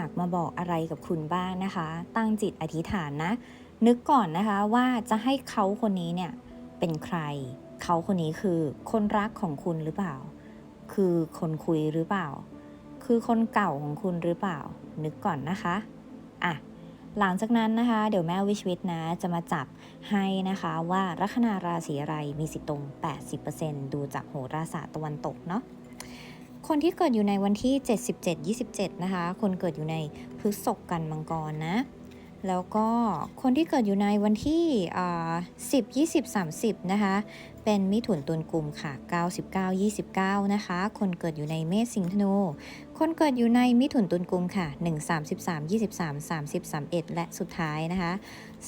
ากมาบอกอะไรกับคุณบ้างนะคะ ตั้งจิตอธิษฐานนะ นึกก่อนนะคะว่าจะให้เขาคนนี้เนี่ยเป็นใคร เขาคนนี้คือคนรักของคุณหรือเปล่า คือคนคุยหรือเปล่า คือคนเก่าของคุณหรือเปล่า นึกก่อนนะคะอะหลังจากนั้นนะคะ เดี๋ยวแม่วิชวิตนะ จะมาจับให้นะคะว่าลัคนาราศีอะไรมีสิทธิ์ตรง 80%ดูจากโหราศาสตร์ตะวันตกเนาะ คนที่เกิดอยู่ในวันที่ 77 27 นะคะ คนเกิดอยู่ในพฤษภกันมังกรนะ แล้วก็คนที่เกิดอยู่ในวันที่อ่า10 20 30 นะคะ เป็นมิถุนตุลกลุ่มค่ะ 99 29 นะคะ คนเกิดอยู่ในเมษสิงห์ธนู คนเกิดอยู่ในมิถุนตุลกุมค่ะ 1 33 23 30 31 และสุดท้ายนะคะ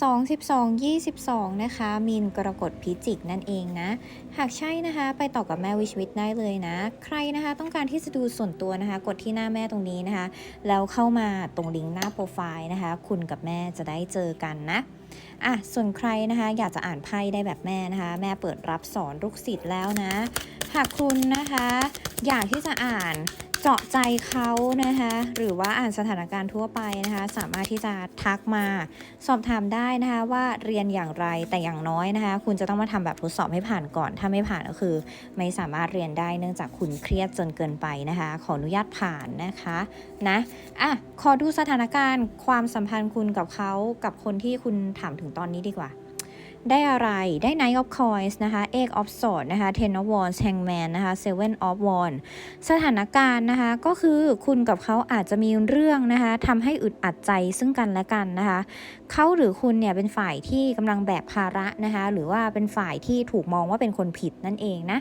2 12 22 นะคะ มีนกรกฎพิจิกนั่นเองนะ หากใช่นะคะ ไปต่อกับแม่วิชวิตได้เลยนะ ใครนะคะต้องการที่จะดูส่วนตัวนะคะ กดที่หน้าแม่ตรงนี้นะคะ แล้วเข้ามาตรงลิงก์หน้าโปรไฟล์นะคะ คุณกับแม่จะได้เจอกันนะอะส่วนใครนะคะอยากจะอ่านไพ่ได้แบบแม่นะคะ แม่เปิดรับสอนลูกศิษย์แล้วนะ หากคุณนะคะ อยากที่จะอ่าน เจาะใจเขานะคะหรือว่าอ่านสถานการณ์ทั่วไปนะคะสามารถที่จะทักมาสอบถามได้นะคะว่าเรียนอย่างไรแต่อย่างน้อยนะคะคุณจะต้องมาทำแบบทดสอบให้ผ่านก่อน ถ้าไม่ผ่านก็คือ ไม่สามารถเรียนได้เนื่องจากคุณเครียดจนเกินไปนะคะขออนุญาตผ่านนะคะนะอะขอดูสถานการณ์ความสัมพันธ์คุณกับเขากับคนที่คุณถามถึงตอนนี้ดีกว่า ได้อะไร ได้ Knight of Coins นะคะ Eight of Swords นะคะ Ten of Wands Hangman นะคะ Seven of Wands สถานการณ์นะคะก็คือคุณกับเขาอาจจะมีเรื่องนะคะทำให้อึดอัดใจซึ่งกันและกันนะคะเขาหรือคุณเนี่ยเป็นฝ่ายที่กำลังแบกภาระนะคะหรือว่าเป็นฝ่ายที่ถูกมองว่าเป็นคนผิดนั่นเองนะ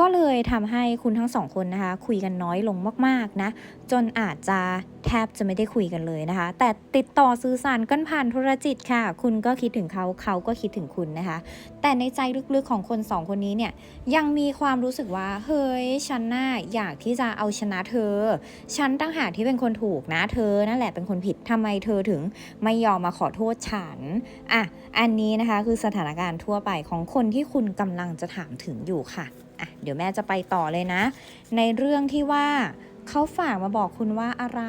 ก็เลยทำให้คุณทั้งสองคนนะคะ คุยกันน้อยลงมากๆนะ จนอาจจะแทบจะไม่ได้คุยกันเลยนะคะ แต่ติดต่อสื่อสารกันผ่านโทรจิตค่ะ คุณก็คิดถึงเขาเขาก็คิดถึงคุณนะคะ แต่ในใจลึกๆของคนสองคนนี้เนี่ยยังมีความรู้สึกว่าเฮ้ยฉันน่าอยากที่จะเอาชนะเธอ ฉันตั้งหากที่เป็นคนถูกนะ เธอนั่นแหละเป็นคนผิดทำไมเธอถึงไม่ยอมมาขอโทษฉันอะอันนี้นะคะคือสถานการณ์ทั่วไปของคนที่คุณกำลังจะถามถึงอยู่ค่ะ อะเดี๋ยวแม่จะไปต่อเลยนะ ในเรื่องที่ว่าเขาฝากมาบอกคุณว่าอะไร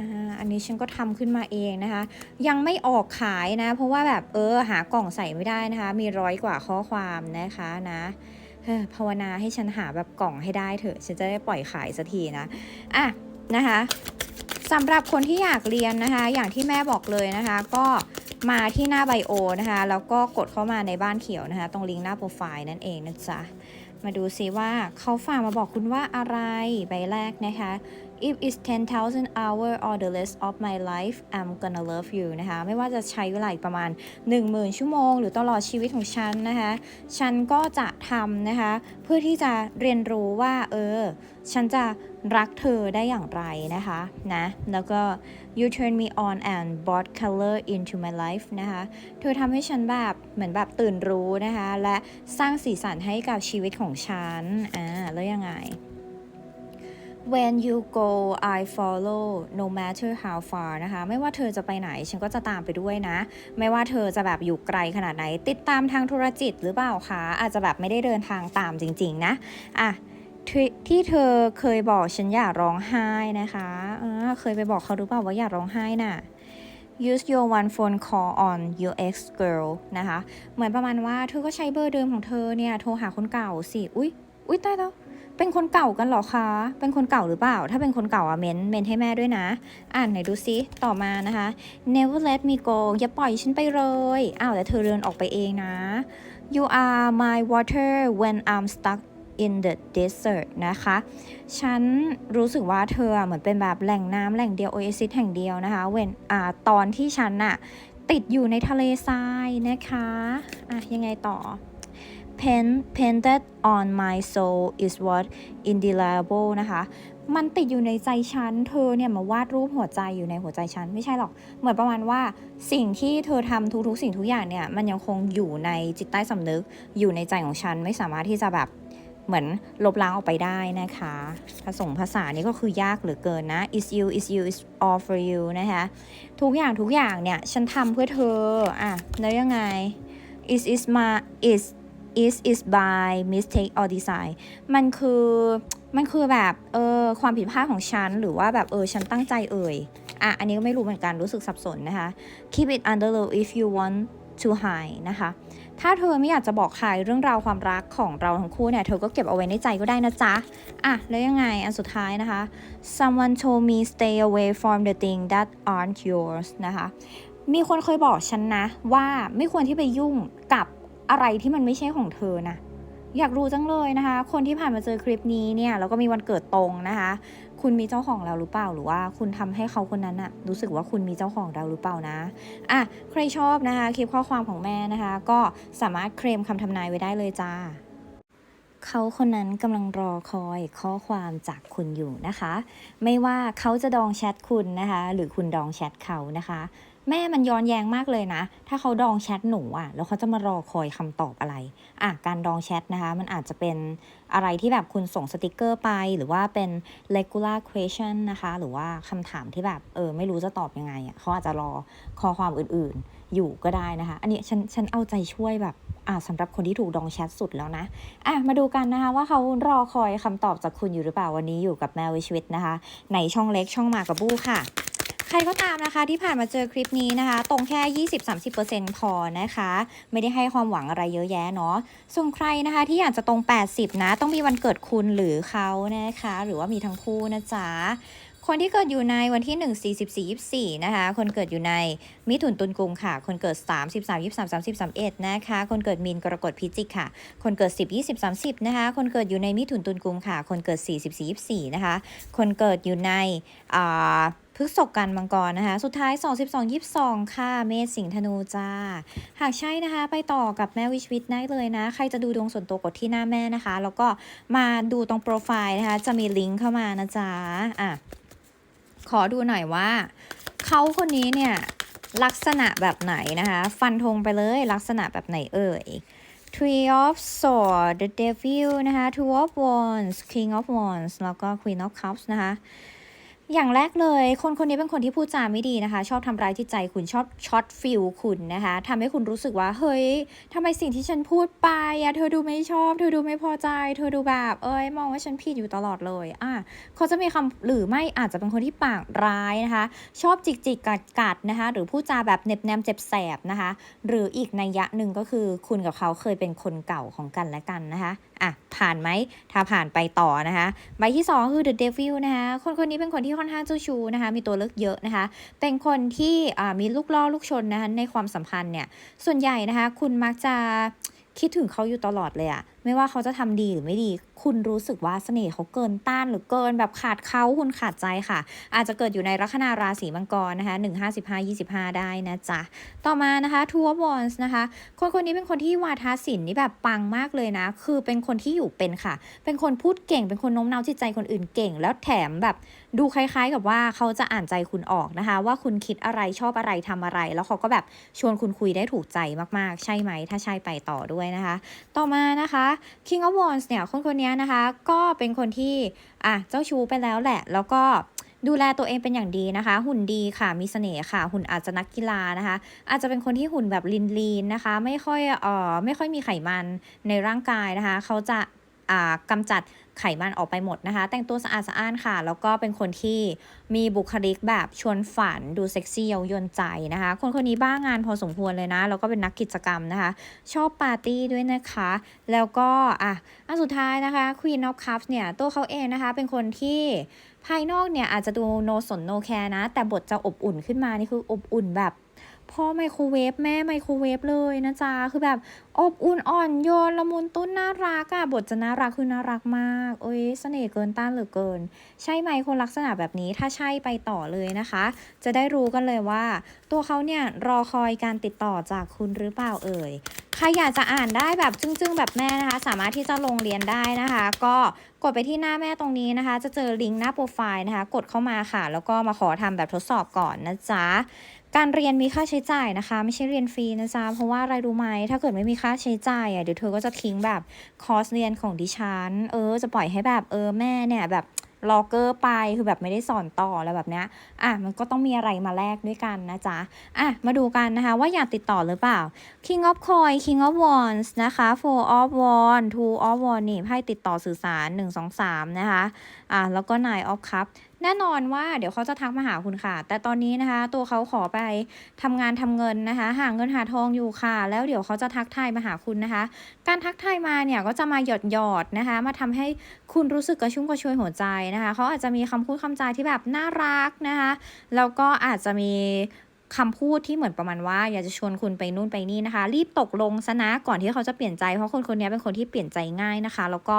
อ่าอันนี้ฉันก็ทำขึ้นมาเองนะคะ ยังไม่ออกขายนะ เพราะว่าแบบเออหากล่องใส่ไม่ได้นะคะ มีร้อยกว่าข้อความนะคะนะเฮ้ภาวนาให้ฉันหาแบบกล่องให้ได้เถอะ ฉันจะได้ปล่อยขายสักทีนะ อะนะคะสำหรับคนที่อยากเรียนนะคะ อย่างที่แม่บอกเลยนะคะ ก็มาที่หน้าไบโอนะคะ แล้วก็กดเข้ามาในบ้านเขียวนะคะ ตรงลิงก์หน้าโปรไฟล์นั่นเองนะจ๊ะ มาดูซิว่าเขาฝากมาบอกคุณว่าอะไรใบแรกนะคะ if it's 10,000 hour or the rest of my life I'm gonna love you นะคะ ไม่ว่าจะใช้เวลาอีกประมาณ 10,000 ชั่วโมง หรือตลอดชีวิตของฉันนะคะ ฉันก็จะทำนะคะ เพื่อที่จะเรียนรู้ว่า เออ ฉันจะรักเธอได้อย่างไรนะคะนะ แล้วก็ you turn me on and brought color into my life นะคะ เธอทำให้ฉันแบบ เหมือนแบบตื่นรู้นะคะ และสร้างสีสันให้กับชีวิตของฉัน อ่า แล้วยังไง When you go I follow no matter how far นะคะ ไม่ว่าเธอจะไปไหน ฉันก็จะตามไปด้วยนะ ไม่ว่าเธอจะแบบอยู่ไกลขนาดไหน ติดตามทางโทรจิตหรือเปล่าคะ อาจจะแบบไม่ได้เดินทางตามจริง ๆ นะ อะที่ที่เธอเคยบอกฉันอย่าร้องไห้นะคะเออเคยไปบอกเขาหรือเปล่าว่าอย่าร้องไห้น่ะ use your one phone call on your ex girl นะคะ เหมือนประมาณว่าเธอก็ใช้เบอร์เดิมของเธอเนี่ย โทรหาคนเก่าสิ อุ๊ย อุ๊ยตายแล้ว เป็นคนเก่ากันหรอคะ เป็นคนเก่าหรือเปล่า ถ้าเป็นคนเก่าอะเมนเมนให้แม่ด้วยนะ อ่านไหนดูซิต่อมานะคะ never let me go อย่าปล่อยฉันไปเลย อ้าวแต่เธอเดินออกไปเองนะ you are my water when I'm stuck in the desert นะคะ ฉันรู้สึกว่าเธอเหมือนเป็นแบบแหล่งน้ำแหล่งเดียวโอเอซิสแห่งเดียวนะคะ เวนอ่าตอนที่ฉันน่ะติดอยู่ในทะเลทรายนะคะอะยังไงต่อ Pen painted on my soul is what indelible นะคะ มันติดอยู่ในใจฉัน เธอเนี่ยมาวาดรูปหัวใจอยู่ในหัวใจฉัน ไม่ใช่หรอก เหมือนประมาณว่าสิ่งที่เธอทำทุกๆ สิ่งทุกอย่างเนี่ย มันยังคงอยู่ในจิตใต้สำนึก อยู่ในใจของฉัน ไม่สามารถที่จะแบบ เหมือนลบล้างออกไปได้นะคะ ผสมภาษานี่ก็คือยากเหลือเกินนะ is you is you is all for you นะคะ ทุกอย่างทุกอย่างเนี่ย ฉันทำเพื่อเธอ อะ แล้วยังไง is is my is is is by mistake or design มันคือมันคือแบบเออความผิดพลาดของฉัน หรือว่าแบบเออฉันตั้งใจเอ่ยอะอันนี้ก็ไม่รู้เหมือนกันรู้สึกสับสนนะคะ keep it under low if you want to hide นะคะ ถ้าเธอไม่อยากจะบอกใครเรื่องราวความรักของเราทั้งคู่เนี่ย เธอก็เก็บเอาไว้ในใจก็ได้นะจ๊ะ อะ แล้วยังไง อันสุดท้ายนะคะ someone told me stay away from the thing that aren't yours นะคะ มีคนเคยบอกฉันนะ ว่าไม่ควรที่ไปยุ่งกับอะไรที่มันไม่ใช่ของเธอนะอยากรู้จังเลยนะคะ คนที่ผ่านมาเจอคลิปนี้เนี่ยแล้วก็มีวันเกิดตรงนะคะ คุณมีเจ้าของแล้วหรือเปล่าหรือว่าคุณทำให้เขาคนนั้นอะรู้สึกว่าคุณมีเจ้าของเราหรือเปล่านะอะใครชอบนะคะคลิปข้อความของแม่นะคะ ก็สามารถเคลมคำทำนายไว้ได้เลยจ้าเขาคนนั้นกำลังรอคอยข้อความจากคุณอยู่นะคะ ไม่ว่าเขาจะดองแชทคุณนะคะ หรือคุณดองแชทเขานะคะ แม่มันย้อนแย้งมากเลยนะ ถ้าเขาดองแชทหนูอะ แล้วเขาจะมารอคอยคำตอบอะไร อะ การดองแชทนะคะ มันอาจจะเป็นอะไรที่แบบคุณส่งสติกเกอร์ไป หรือว่าเป็น regular question นะคะ หรือว่าคำถามที่แบบเออไม่รู้จะตอบยังไงอะเขาอาจจะรอข้อความอื่นๆ อยู่ก็ได้นะคะ อันนี้ฉันฉันเอาใจช่วยแบบอ่าสำหรับคนที่ถูกดองแชทสุดแล้วนะอะมาดูกันนะคะว่าเขารอคอยคำตอบจากคุณอยู่หรือเปล่าวันนี้อยู่กับแมววิชวิตนะคะ ในช่องเล็กช่องมากับบู้ค่ะ ใครก็ตามนะคะที่ผ่านมาเจอคลิปนี้นะคะ ตรงแค่ 20-30%พอนะคะ ไม่ได้ให้ความหวังอะไรเยอะแยะเนาะส่วนใครนะคะที่อยากจะตรง 80 นะ ต้องมีวันเกิดคุณหรือเขานะคะ หรือว่ามีทั้งคู่นะจ๊ะคนที่เกิดอยู่ในวันที่ 1 4 4 24 นะคะ คนเกิดอยู่ในมิถุนตุลกุมค่ะ คนเกิด 3 13 23 30 31 นะคะ คนเกิดมีนกรกฎพิจิกค่ะ คนเกิด 10 20 30 นะคะ คนเกิดอยู่ในมิถุนตุลกุมค่ะ คนเกิด 4 14 24 นะคะ คนเกิดอยู่ในอ่า พฤษภกันมังกรนะคะ สุดท้าย 2 12 22 ค่ะ เมษสิงห์ธนูจ้า หากใช่นะคะ ไปต่อกับแม่วิชวิตได้เลยนะ ใครจะดูดวงส่วนตัวกดที่หน้าแม่นะคะ แล้วก็มาดูตรงโปรไฟล์นะคะ จะมีลิงก์เข้ามานะจ๊ะอะ ขอดูหน่อยว่า เขาคนนี้เนี่ยลักษณะแบบไหนนะคะ ฟันธงไปเลยลักษณะแบบไหนเอ่ย Three of Swords The Devil นะคะ Two of Wands King of Wands แล้วก็ Queen of Cups นะคะ อย่างแรกเลย คนคนนี้เป็นคนที่พูดจาไม่ดีนะคะ ชอบทำร้ายจิตใจคุณชอบช็อตฟิลคุณนะคะทำให้คุณรู้สึกว่า เฮ้ยทำไมสิ่งที่ฉันพูดไปอะเธอดูไม่ชอบ เธอดูไม่พอใจ เธอดูแบบ เอ้ย มองว่าฉันผิดอยู่ตลอดเลยอะเขาจะมีคำหรือไม่อาจจะเป็นคนที่ปากร้ายนะคะ ชอบจิกจิกกัดกัดนะคะ หรือพูดจาแบบเน็บแนมเจ็บแสบนะคะ หรืออีกนัยยะหนึ่งก็คือคุณกับเขาเคยเป็นคนเก่าของกันและกันนะคะ อะผ่านไหมถ้าผ่านไปต่อนะคะใบที่สองคือ The Devil นะคะคนคนนี้เป็นคนที่ค่อนข้างเจ้าชู้นะคะมีตัวเลือกเยอะนะคะ เป็นคนที่มีลูกล่อลูกชนนะคะในความสัมพันธ์เนี่ยส่วนใหญ่นะคะคุณมักจะ คิดถึงเขาอยู่ตลอดเลยอะไม่ว่าเขาจะทำดีหรือไม่ดี คุณรู้สึกว่าเสน่ห์เขาเกินต้านหรือเกินแบบขาดเขาคุณขาดใจค่ะ อาจจะเกิดอยู่ในลัคนาราศีมังกรนะคะ1 5 15 25ได้นะจ๊ะ ต่อมานะคะ Two of Wands นะคะ คนคนนี้เป็นคนที่วาทศิลป์นี่แบบปังมากเลยนะ คือเป็นคนที่อยู่เป็นค่ะ เป็นคนพูดเก่ง เป็นคนโน้มน้าวจิตใจคนอื่นเก่ง แล้วแถมแบบ ดูคล้ายๆกับว่าเขาจะอ่านใจคุณออกนะคะ ว่าคุณคิดอะไรชอบอะไรทำอะไร แล้วเขาก็แบบชวนคุณคุยได้ถูกใจมากๆ ใช่ไหม ถ้าใช่ไปต่อด้วยนะคะ ต่อมานะคะ King of Wands เนี่ยคนคนนี้นะคะ ก็เป็นคนที่อะเจ้าชู้ไปแล้วแหละ แล้วก็ดูแลตัวเองเป็นอย่างดีนะคะ หุ่นดีค่ะมีเสน่ห์ค่ะ หุ่นอาจจะนักกีฬานะคะ อาจจะเป็นคนที่หุ่นแบบลีนๆนะคะ ไม่ค่อยเอ่อไม่ค่อยมีไขมันในร่างกายนะคะ เขาจะอ่ากำจัด ไขมันออกไปหมดนะคะ แต่งตัวสะอาดสะอ้านค่ะ แล้วก็เป็นคนที่มีบุคลิกแบบชวนฝันดูเซ็กซี่เย้ายวนใจนะคะ คนคนนี้บ้างานพอสมควรเลยนะ แล้วก็เป็นนักกิจกรรมนะคะ ชอบปาร์ตี้ด้วยนะคะ แล้วก็อะอันสุดท้ายนะคะ Queen of Cups เนี่ยตัวเขาเองนะคะ เป็นคนที่ภายนอกเนี่ยอาจจะดูโนสนโนแคร์นะ แต่บทจะอบอุ่นขึ้นมานี่คืออบอุ่นแบบ พ่อไมโครเวฟแม่ไมโครเวฟเลยนะจ๊ะ คือแบบอบอุ่นอ่อนโยนละมุนตุ้นน่ารักอะบทจะน่ารักคือน่ารักมากโอ้ยเสน่ห์เกินต้านเหลือเกิน ใช่ไหมคนลักษณะแบบนี้ถ้าใช่ไปต่อเลยนะคะ จะได้รู้กันเลยว่า ตัวเขาเนี่ยรอคอยการติดต่อจากคุณหรือเปล่าเอ่ยใครอยากจะอ่านได้แบบจึ้งๆ แบบแม่นะคะ สามารถที่จะลงเรียนได้นะคะ ก็กดไปที่หน้าแม่ตรงนี้นะคะ จะเจอลิงก์หน้าโปรไฟล์นะคะ กดเข้ามาค่ะ แล้วก็มาขอทำแบบทดสอบก่อนนะจ๊ะ การเรียนมีค่าใช้จ่ายนะคะ ไม่ใช่เรียนฟรีนะจ๊ะเพราะว่าอะไรรู้ไหมถ้าเกิดไม่มีค่าใช้จ่ายอะเดี๋ยวเธอก็จะทิ้งแบบคอร์สเรียนของดิฉัน เออ จะปล่อยให้แบบเออแม่เนี่ยแบบลอกเกอร์ไปคือแบบไม่ได้สอนต่ออะไรแบบเนี้ยอะมันก็ต้องมีอะไรมาแลกด้วยกันนะจ๊ะอะมาดูกันนะคะว่าอยากติดต่อหรือเปล่า King of Coin King of Wands นะคะ Four of Wands Two of Wands นี่ไพ่ติดต่อสื่อสาร 1 2 3 นะคะอะแล้วก็ Nine of Cup แน่นอนว่าเดี๋ยวเขาจะทักมาหาคุณค่ะ แต่ตอนนี้นะคะ ตัวเขาขอไปทำงานทำเงินนะคะ หาเงินหาทองอยู่ค่ะ แล้วเดี๋ยวเขาจะทักทายมาหาคุณนะคะ การทักทายมาเนี่ยก็จะมาหยอดหยอดนะคะ มาทำให้คุณรู้สึกกระชุ่มกระชวยหัวใจนะคะ เขาอาจจะมีคำพูดคำจาที่แบบน่ารักนะคะ แล้วก็อาจจะมี คำพูดที่เหมือนประมาณว่า อยากจะชวนคุณไปนู่นไปนี่นะคะ รีบตกลงซะนะก่อนที่เขาจะเปลี่ยนใจเพราะคนคนนี้เป็นคนที่เปลี่ยนใจง่ายนะคะ แล้วก็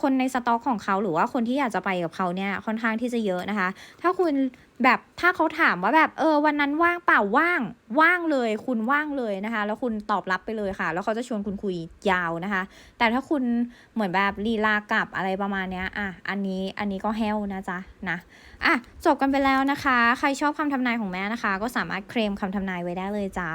คนในสต็อกของเขาหรือว่าคนที่อยากจะไปกับเขาเนี่ยค่อนข้างที่จะเยอะนะคะ ถ้าคุณแบบถ้าเขาถามว่าแบบเออวันนั้นว่างเปล่าว่างว่างเลย คุณว่างเลยนะคะ แล้วคุณตอบรับไปเลยค่ะ แล้วเขาจะชวนคุณคุยยาวนะคะ แต่ถ้าคุณเหมือนแบบลีลากลับอะไรประมาณเนี้ยอะอันนี้อันนี้ก็แฮวนะจ๊ะนะอะจบกันไปแล้วนะคะ ใครชอบคำทำนายของแม่นะคะ ก็สามารถเคลมคำทำนายไว้ได้เลยจ้า